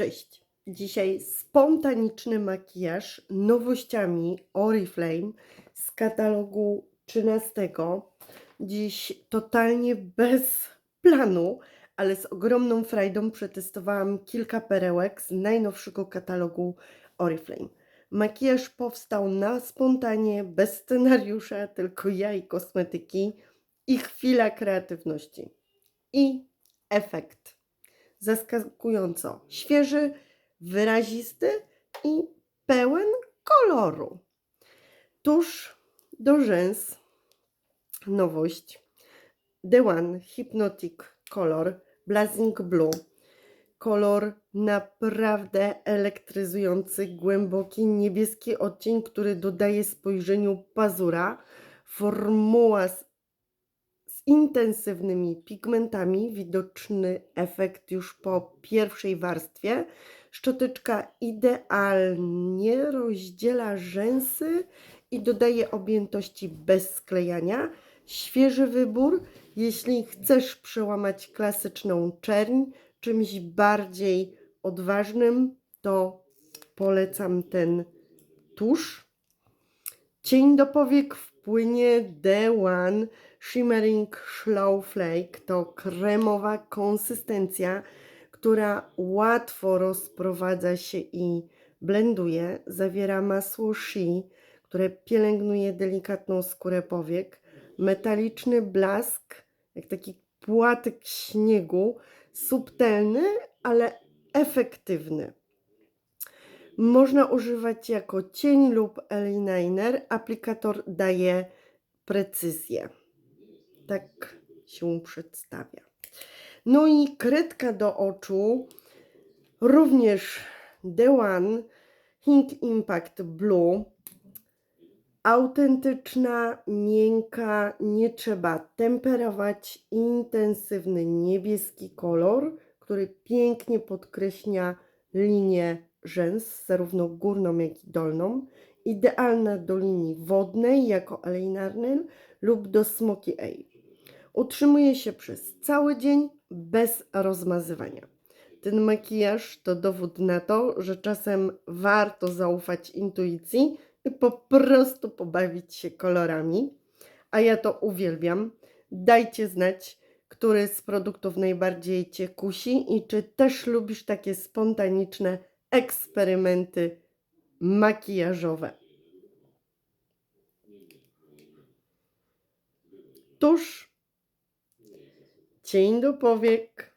Cześć! Dzisiaj spontaniczny makijaż nowościami Oriflame z katalogu 13. Dziś totalnie bez planu, ale z ogromną frajdą przetestowałam kilka perełek z najnowszego katalogu Oriflame. Makijaż powstał na spontanie, bez scenariusza, tylko ja i kosmetyki i chwila kreatywności. I efekt zaskakująco świeży, wyrazisty i pełen koloru. Tuż do rzęs nowość The One Hypnotic Color Blazing Blue. Kolor naprawdę elektryzujący, głęboki, niebieski odcień, który dodaje spojrzeniu pazura. Formuła z intensywnymi pigmentami, widoczny efekt już po pierwszej warstwie. Szczoteczka idealnie rozdziela rzęsy i dodaje objętości bez sklejania. Świeży wybór, jeśli chcesz przełamać klasyczną czerń czymś bardziej odważnym, to polecam ten tusz. Cień do powiek wpłynie The One Shimmering Slow Flake. To kremowa konsystencja, która łatwo rozprowadza się i blenduje. Zawiera masło Shea, które pielęgnuje delikatną skórę powiek. Metaliczny blask, jak taki płatek śniegu, subtelny, ale efektywny. Można używać jako cień lub eyeliner. Aplikator daje precyzję. Tak się przedstawia. No i kredka do oczu, również The One Hink Impact Blue. Autentyczna, miękka, nie trzeba temperować. Intensywny niebieski kolor, który pięknie podkreśla linię rzęs, zarówno górną, jak i dolną. Idealna do linii wodnej jako eyeliner lub do smoky eye. Utrzymuje się przez cały dzień bez rozmazywania. Ten makijaż to dowód na to, że czasem warto zaufać intuicji i po prostu pobawić się kolorami. A ja to uwielbiam. Dajcie znać, który z produktów najbardziej Cię kusi i czy też lubisz takie spontaniczne eksperymenty makijażowe. Tusz, cień do powiek,